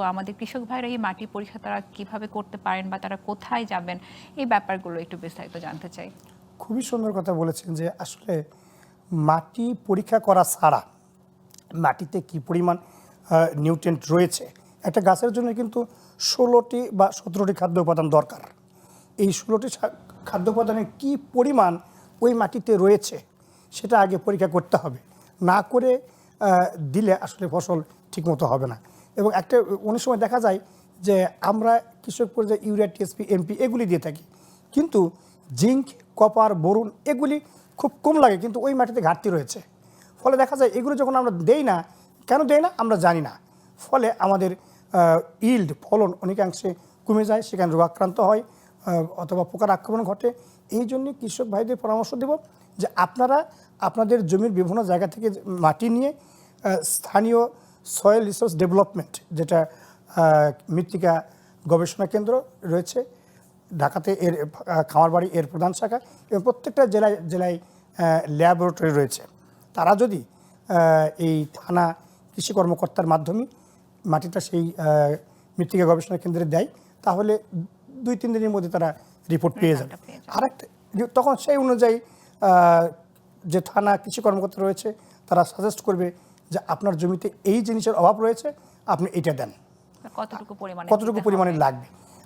তো আমাদের কৃষক ভাইরা এই মাটি পরীক্ষা তারা কীভাবে করতে পারেন বা তারা কোথায় যাবেন, এই ব্যাপারগুলো একটু বিস্তারিত জানতে চাই। খুবই সুন্দর কথা বলেছেন যে আসলে মাটি পরীক্ষা করা ছাড়া মাটিতে কি পরিমাণ নিউট্রেন্ট রয়েছে, একটা গাছের জন্য কিন্তু ষোলোটি বা সতেরোটি খাদ্য উপাদান দরকার। এই ষোলোটি খাদ্য উপাদানের কি পরিমাণ ওই মাটিতে রয়েছে, সেটা আগে পরীক্ষা করতে হবে। না করে দিলে আসলে ফসল ঠিকমতো হবে না। এবং একটা, অনেক সময় দেখা যায় যে আমরা কৃষক পর্যায়ে ইউরিয়া, টিএসপি, এমপি এগুলি দিয়ে থাকি। কিন্তু জিঙ্ক, কপার বোরন এগুলি খুব কম লাগে, কিন্তু ওই মাটিতে ঘাটতি রয়েছে। ফলে দেখা যায় এগুলো যখন আমরা দেই না, কেন দেই না? আমরা জানি না। ফলে আমাদের ইল্ড ফলন অনেকাংশে কমে যায়, সেখানে রোগাক্রান্ত হয় অথবা পোকার আক্রমণ ঘটে। এই জন্য কৃষক ভাইদের পরামর্শ দেব যে আপনারা আপনাদের জমির বিভিন্ন জায়গা থেকে মাটি নিয়ে স্থানীয় সয়েল রিসোর্স ডেভেলপমেন্ট যেটা মৃত্তিকা গবেষণা কেন্দ্র রয়েছে ঢাকাতে এর খামারবাড়ি এর প্রধান শাখা এবং প্রত্যেকটা জেলায় জেলায় ল্যাবরেটরি রয়েছে। তারা যদি এই থানা কৃষি কর্মকর্তার মাধ্যমে মাটিটা সেই মৃত্তিকা গবেষণা কেন্দ্রে দেয় তাহলে দুই তিন দিনের মধ্যে তারা রিপোর্ট পেয়ে যাবে। আরেকটা তখন সেই অনুযায়ী যে থানা কৃষি কর্মকর্তা রয়েছে তারা সাজেস্ট করবে যে আপনার জমিতে এই জিনিসের অভাব রয়েছে আপনি এটা দেন। কতটুকু পরিমাণে কতটুকু পরিমাণে লাগবে?